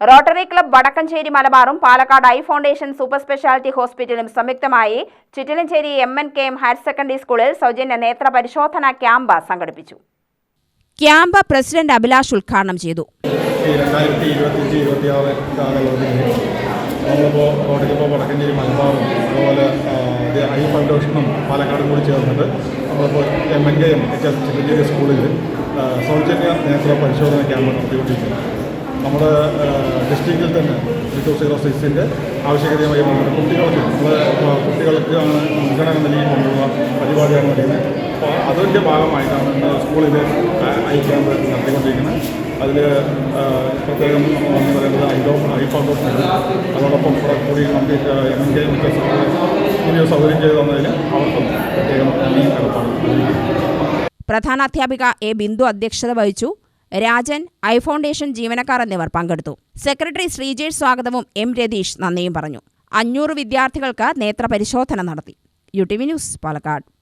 Rotary club Vadakkanchery മലബാറും Palakkad eye foundation super speciality ഹോസ്പിറ്റലും സംയുക്തമായി Chittilanchery M N K M higher secondary സ്കൂളിൽ സൗജന്യ നേത്ര പരിശോധന ക്യാമ്പ് സംഘടിപ്പിച്ചു. ക്യാമ്പ് പ്രസിഡന്റ് അഭിലാഷ് ഉദ്ഘാടനം ചെയ്തു. നമ്മളിപ്പോൾ കോട്ടയത്തിപ്പോൾ വടക്കഞ്ചേരി മലബാറും അതുപോലെ ഐ ഫൗണ്ടേഷനും പാലക്കാടും കൂടി ചേർന്നിട്ട് നമ്മളിപ്പോൾ M N K M H S Chittilanchery സ്കൂളിൽ സൗജന്യ നേത്ര പരിശോധന ക്യാമ്പ് നടത്തിക്കൊണ്ടിരിക്കുന്നത് നമ്മുടെ ഡിസ്ട്രിക്റ്റിൽ തന്നെ ടു സീറോ സിക്സിന്റെ ആവശ്യകതയുമായി കുട്ടികൾക്ക് നമ്മുടെ കുട്ടികൾക്കാണ് മുൻഗണന നൽകി കൊണ്ടുള്ള പരിപാടിയാണ് നടക്കുന്നത്. അപ്പോൾ അതിന്റെ ഭാഗമായിട്ടാണ് സ്കൂളിൽ ഐ ക്യാമ്പ് നടത്തിക്കൊണ്ടിരിക്കുന്നത്. അതിൽ പ്രത്യേകം എന്ന് പറയുന്നത് ഐഡോ ഐ ഫൗണ്ടേഷൻ അതോടൊപ്പം കൂടെ കൂടി നമുക്ക് എം എൻ കെ പുതിയ സൗകര്യം ചെയ്തു തന്നതിന് അവർക്കും പ്രത്യേകം നന്ദി കടപ്പാട്. പ്രധാനാധ്യാപിക എ ബിന്ദു അധ്യക്ഷത വഹിച്ചു. രാജൻ ഐ ഫൗണ്ടേഷൻ ജീവനക്കാർ എന്നിവർ പങ്കെടുത്തു. സെക്രട്ടറി ശ്രീജേഷ് സ്വാഗതവും എം രതീഷ് നന്ദിയും പറഞ്ഞു. അഞ്ഞൂറ് വിദ്യാർത്ഥികൾക്ക് നേത്രപരിശോധന നടത്തി. U T V news Palakkad.